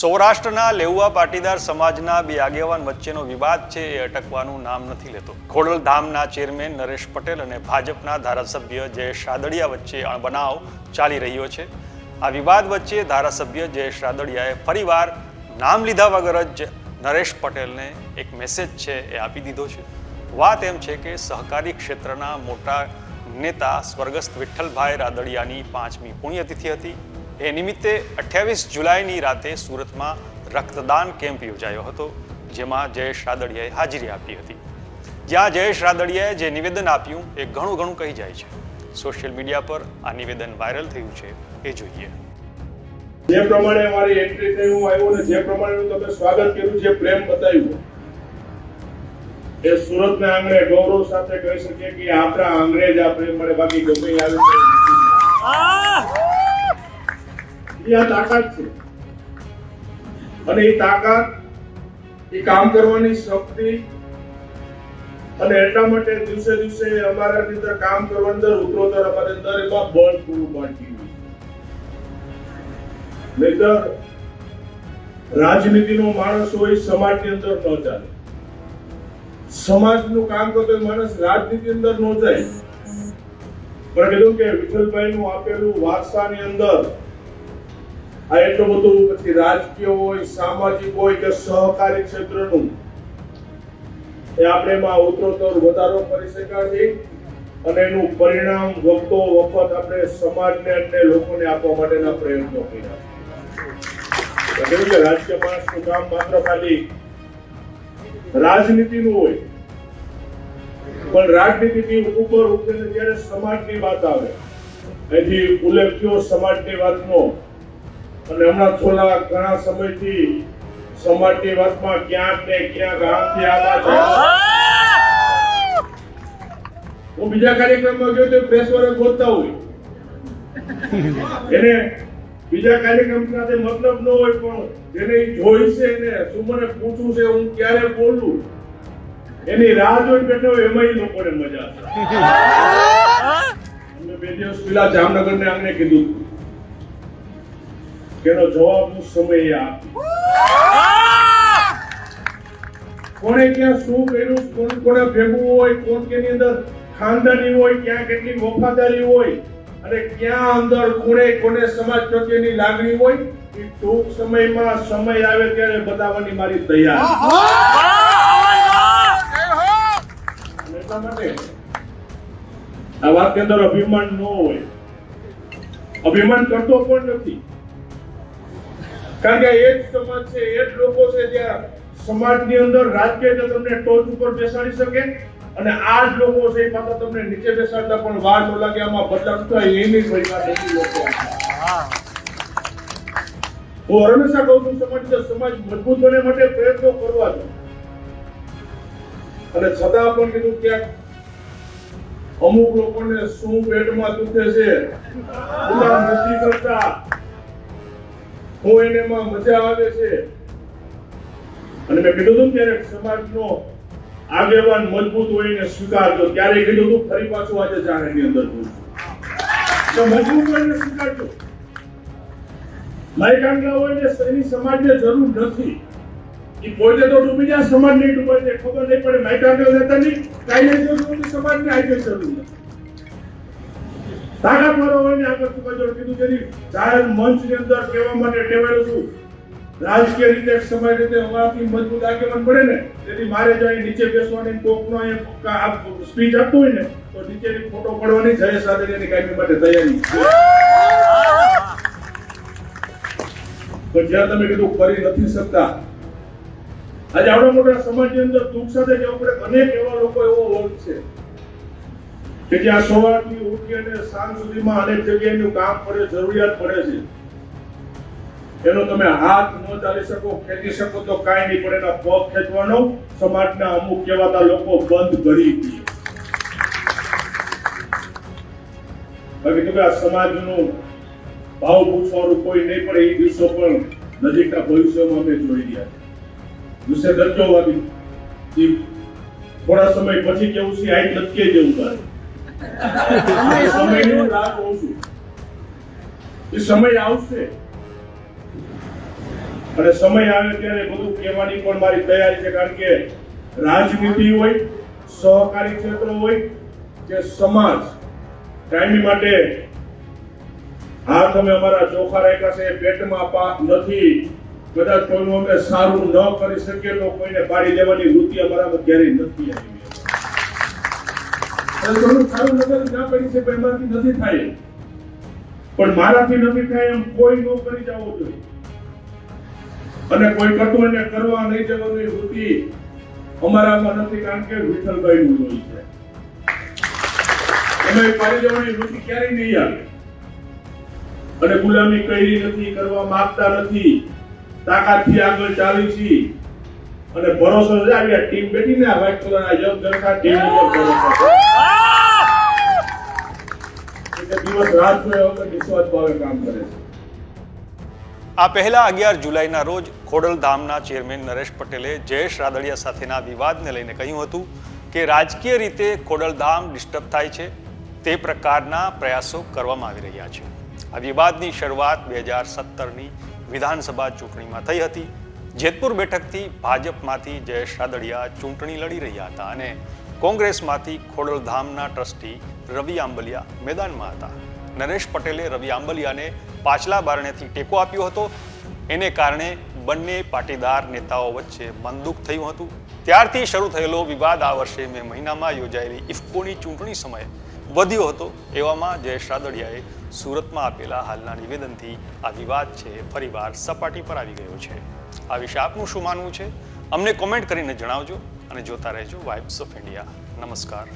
સૌરાષ્ટ્રના લેઉવા પાટીદાર સમાજના બે આગેવાન વચ્ચેનો વિવાદ છે એ અટકવાનું નામ નથી લેતો. ખોડલધામના ચેરમેન નરેશ પટેલ અને ભાજપના ધારાસભ્ય જયેશ રાદડિયા વચ્ચે અણબનાવ ચાલી રહ્યો છે. આ વિવાદ વચ્ચે ધારાસભ્ય જયેશ રાદડિયાએ ફરીવાર નામ લીધા વગર જ નરેશ પટેલને એક મેસેજ છે એ આપી દીધો છે. વાત એમ છે કે સહકારી ક્ષેત્રના મોટા નેતા સ્વર્ગસ્થ વિઠ્ઠલભાઈ રાદડિયાની પાંચમી પુણ્યતિથિ હતી. એ નિમિત્તે અઠ્યાવીસ જુલાઈની રાતે સુરતમાં રક્તદાન કેમ્પ યોજાયો હતો જેમાં જયેશ રાદડિયાએ હાજરી આપી હતી. જ્યાં જયેશ રાદડિયાએ જે નિવેદન આપ્યું એ ઘણું ઘણું કહી જાય છે. સોશિયલ મીડિયા પર આ નિવેદન વાયરલ થયું છે એ જોઈએ. જે પ્રમાણે અમારી એન્ટ્રી થઈ હું આવ્યો ને જે પ્રમાણે તમે સ્વાગત કર્યું જે પ્રેમ બતાવ્યો એ સુરતના આંગણે ગૌરવ સાથે કહી શકીએ કે આપણા આંગણે જ આ પ્રેમ મળે બાકી ગમે આવે એ આ તાકાત છે. અને એ તાકાત, એ કામ કરવાની શક્તિ, અને એટલા માટે દિવસે દિવસે અમારા અંદર કામ કરવાની અંદર ઉતરોતર અમારે અંદર એમાં બળ પૂરું પાડતી નહીતર રાજનીતિનો માણસ હોય, સમાજની અંદર ન ચાલે. સમાજનું કામ કરતો માણસ રાજનીતિ અંદર ન જાય. પણ કીધું કે વિઠ્ઠલભાઈનું આપેલું વારસાની અંદર આ એટલું બધું પછી રાજકીય હોય, સામાજિક હોય કે સહકારી ક્ષેત્રનું, એ આપણે એમાં ઉત્તરોત્તર વધારો કરી શકાશે અને એનું પરિણામ વખતો વખત આપણે સમાજને અને લોકોને આપવા માટેના પ્રયત્નો કર્યા રાજકીય માણસનું કામ માત્ર ખાલી રાજનીતિનું હોય. પણ રાજનીતિથી ઉપર ઉઠીને જ્યારે સમાજની વાત આવે એથી ઉલ્લેખ થયો, સમાજની વાતનો અને હમણાં થોડા ઘણા સમયથી સમાજની વાતમાં ક્યાંક ને ક્યાંક આમથી આવા હું બીજા કાર્યક્રમમાં ગયો તો પ્રેસ વાળા ગોતતા હોય. એને બીજા કાર્યક્રમ સાથે મતલબ ન હોય પણ જેને જોઈશે એને શું મને પૂછવું છે હું ક્યારે બોલું? એની રાહ જોઈ બેઠો એમાં લોકોને મજા આવે. બે દિવસ પેલા જામનગર ને આંગણે કીધું. હતું જવાબ હું સમય આ કોણે ક્યાં શું કર્યું? કોણ કોને ભેગું હોય? કોણ કેની અંદર ખાનદાની હોય? ક્યાં કેટલી વફાદારી હોય? અને ક્યાં અંદર કોણે કોને સમાજ પ્રત્યેની લાગણી હોય? એ ટૂંક સમયમાં સમય આવે ત્યારે બતાવવાની મારી તૈયાર. એટલા માટે આ વાતની અંદર અભિમાન ન હોય. અભિમાન કરતો પણ નથી? કારણ કે એ જ સમાજ છે, એ જ લોકો છે જ્યાં સમાજની અંદર રાજકીય તમને ટોચ ઉપર બેસાડી શકે અને આ જ લોકો છે એ પાછા તમને નીચે બેસાડતા પણ વાર ન લાગે, આમાં બદલાવ થાય એની પરિવાર નથી લોકો હું હંમેશા કહું છું, સમાજ સમાજ મજબૂત બને માટે પ્રયત્નો કરવા જોઈએ. અને છતાં પણ કીધું ક્યાંક અમુક લોકોને શું પેટમાં દુખે છે કરતા હું એને મજા આવે છે. અને મેં કીધું હતું ત્યારે સમાજનો આગેવાન મજબૂત હોય એને સ્વીકારજો ત્યારે કીધું હતું ફરી પાછું આજે જાહેરની અંદર કહું તો મજબૂત હોય એને સ્વીકારજો. લાયકાંગલા હોય ને એની સમાજને જરૂર નથી. એ પોતે તો ડૂબી જાય, સમાજ નહીં છે, ખબર નહીં પડે. માઇકાંગલા જતા નહીં, કાંઈ નહીં જરૂર સમાજને આજે જરૂર નથી. તાકાત વાળો હોય ને આગળ સુબાજોડ કીધું જેની જાહેર મંચની અંદર કહેવા માટે ટેવાયેલો છું. રાજકીય રીતે, સમય રીતે અમારાથી મજબૂત આગેવાન પડે ને, તેથી મારે જો અહીં નીચે બેસવાની કોકનો સ્પીચ આપતું હોય ને, તો નીચેની ફોટો પડવાની જય સાથે એની કાયમી માટે તૈયારી. પણ જ્યાં તમે કીધું કરી નથી શકતા. આજે આવડા મોટા સમાજની અંદર દુઃખ સાથે જવું પડે, અનેક એવા લોકો એવો વર્ગ છે. કે જ્યાં સવારથી ઉઠી અને સાંજ સુધીમાં અનેક જગ્યાએ એનું કામ પડે, જરૂરિયાત પડે છે. એનો તમે હાથ ન ચાલી શકો, ખેંચી શકો તો કાંઈ નહીં, પણ એના પગ ખેંચવાનો સમાજના અમુક કહેવાતા લોકો બંધ કરી દે. હવે તો કે આ સમાજનું ભાવ પૂછવાનું કોઈ નહીં, પણ એ દિવસો પણ નજીકના ભવિષ્યમાં અમે જોઈ રહ્યા દિવસે દરજ્જો વાગી થોડા સમય પછી કેવું છે, આઈ લટકે જેવું થાય. સમયની રાહ જોઉં છું. એ સમય આવશે. અને સમય આવે ત્યારે બધું કહેવાની પણ મારી તૈયારી છે, કારણ કે રાજનીતિ હોય, સહકારી ક્ષેત્ર હોય કે સમાજ કાયમી માટે હા તમે અમારા ચોખા રાખ્યા છે પેટમાં પાક નથી. કદાચ કોઈનું અમે સારું ન કરી શકીએ તો કોઈને પાડી દેવાની વૃત્તિ અમારામાં ક્યારેય નથી આવી. જવું જોઈએ. અને કોઈ કરતું એને કરવા નહીં જવાની વૃત્તિ અમારામાં નથી, કારણ કે વિઠ્ઠલભાઈ નું જોઈ છે. અમે પાડી જવાની વૃત્તિ ક્યારેય નહીં આવે. અને ગુલામી કરી નથી, કરવા માંગતા નથી. તાકાતથી આગળ ચાલી છીએ અને ભરોસો છે આવી ટીમ બેઠી ને આ કલર આ યંગ જનતા, ટીમ ઉપર ભરોસો. દિવસ રાત નિસ્વાર્થ ભાવે કામ કરે છે. આ પહેલા અગિયાર જુલાઈના રોજ ખોડલધામના ચેરમેન નરેશ પટેલે જયેશ રાદડિયા સાથેના વિવાદને લઈને કહ્યું હતું કે રાજકીય રીતે ખોડલધામ ડિસ્ટર્બ થાય છે, તે પ્રકારના પ્રયાસો કરવામાં આવી રહ્યા છે. આ વિવાદની શરૂઆત બે હજાર સત્તરની વિધાનસભા ચૂંટણીમાં થઈ હતી. જેતપુર બેઠકથી ભાજપમાંથી જયેશ રાદડિયા ચૂંટણી લડી રહ્યા હતા અને કોંગ્રેસમાંથી ખોડલધામના ટ્રસ્ટી રવિ આંબલિયા મેદાનમાં હતા. નરેશ પટેલે રવિ આંબલિયાને પાછલા બારણેથી ટેકો આપ્યો હતો. એને કારણે બંને પાટીદાર નેતાઓ વચ્ચે મનદુખ થયું હતું. ત્યારથી શરૂ થયેલો વિવાદ આ વર્ષે મે મહિનામાં યોજાયેલી ઇફકોની ચૂંટણી સમયે વધ્યો હતો. એવામાં જયેશ રાદડિયાએ સુરતમાં આપેલા હાલના નિવેદનથી આ વિવાદ છે ફરીવાર સપાટી પર આવી ગયો છે. આ વિશે આપનું શું માનવું છે? અમને કોમેન્ટ કરીને જણાવજો. અને જોતા રહેજો વાઇબ્સ ઓફ ઇન્ડિયા નમસ્કાર.